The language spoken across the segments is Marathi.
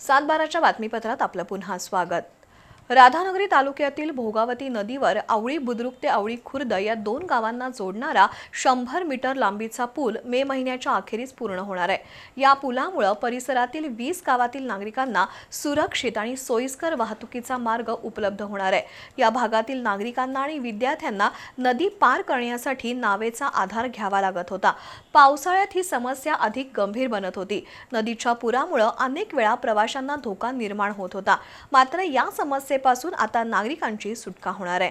सातबाराच्या बातमीपत्रात आपलं पुन्हा स्वागत. राधानगरी तालुक्यातील भोगावती नदीवर आवळी बुद्रुक ते आवळी खुर्द या दोन गावांना जोडणारा शंभर मीटर लांबीचा पूल मे महिन्याच्या अखेरीस पूर्ण होणार आहे. या पुलामुळं परिसरातील वीस गावातील नागरिकांना सुरक्षित आणि सोयीस्कर वाहतुकीचा मार्ग उपलब्ध होणार आहे. या भागातील नागरिकांना आणि विद्यार्थ्यांना नदी पार करण्यासाठी नावेचा आधार घ्यावा लागत होता. पावसाळ्यात ही समस्या अधिक गंभीर बनत होती. नदीच्या पुरामुळं अनेक वेळा प्रवाशांना धोका निर्माण होत होता. मात्र या समस्ये समस्येपासून आता नागरिकांची सुटका होणार आहे.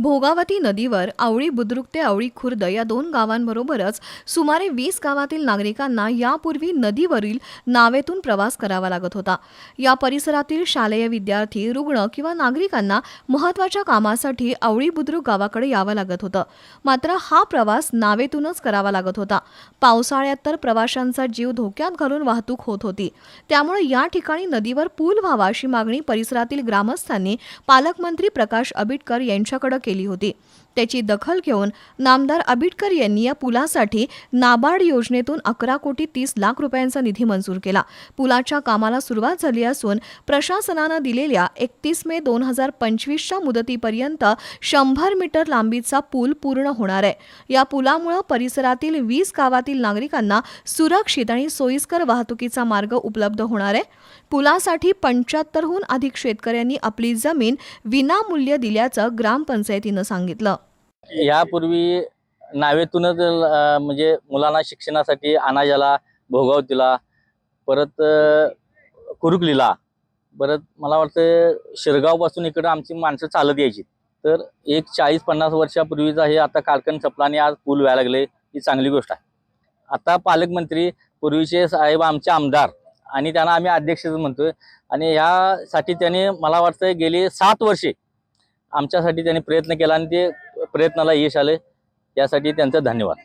भोगावती नदीवर आवळी बुद्रुक ते आवळी खुर्द या दोन गावांबरोबरच सुमारे वीस गावातील नागरिकांना यापूर्वी नदीवरील नावेतून प्रवास करावा लागत होता. या परिसरातील शालेय विद्यार्थी रुग्ण किंवा नागरिकांना महत्त्वाच्या कामासाठी आवळी बुद्रुक गावाकडे यावं लागत होतं. मात्र हा प्रवास नावेतूनच करावा लागत होता. पावसाळ्यात तर प्रवाशांचा जीव धोक्यात घालून वाहतूक होत होती. त्यामुळे या ठिकाणी नदीवर पूल व्हावा अशी मागणी परिसरातील ग्रामस्थांनी पालकमंत्री प्रकाश आबिटकर यांच्याकडे केली होती. त्याची दखल घेऊन नामदार आबिटकर यांनी या पुलासाठी नाबार्ड योजनेतून अकरा कोटी तीस लाख रुपयांचा निधी मंजूर केला. पुलाच्या कामाला सुरुवात झाली असून प्रशासनानं दिलेल्या एकतीस मे दोन हजार पंचवीसच्या मुदतीपर्यंत शंभर मीटर लांबीचा पूल पूर्ण होणार आहे. या पुलामुळं परिसरातील वीस गावातील नागरिकांना सुरक्षित आणि सोयीस्कर वाहतुकीचा मार्ग उपलब्ध होणार आहे. पुलासाठी पंच्याहत्तरहून अधिक शेतकऱ्यांनी आपली जमीन विनामूल्य दिल्याचं ग्रामपंचायतीनं सांगितलं. यापूर्वी नावेतूनच म्हणजे मुलांना शिक्षणासाठी अनाजाला भोगावतीला परत कुरुकलीला परत मला वाटतं शिरगावपासून इकडं आमची माणसं चालत यायची. तर एक चाळीस पन्नास वर्षापूर्वीचा हे आता कालकन संपला आणि आज पूल व्हायला लागले ही चांगली गोष्ट आहे. आता पालकमंत्री पूर्वीचे साहेब आमचे आमदार आणि त्यांना आम्ही अध्यक्षच म्हणतोय आणि ह्यासाठी त्यांनी मला वाटतं गेली सात वर्षे आमच्यासाठी त्यांनी प्रयत्न केला आणि ते प्रयत्नाला यश आले यासाठी त्यांचा धन्यवाद.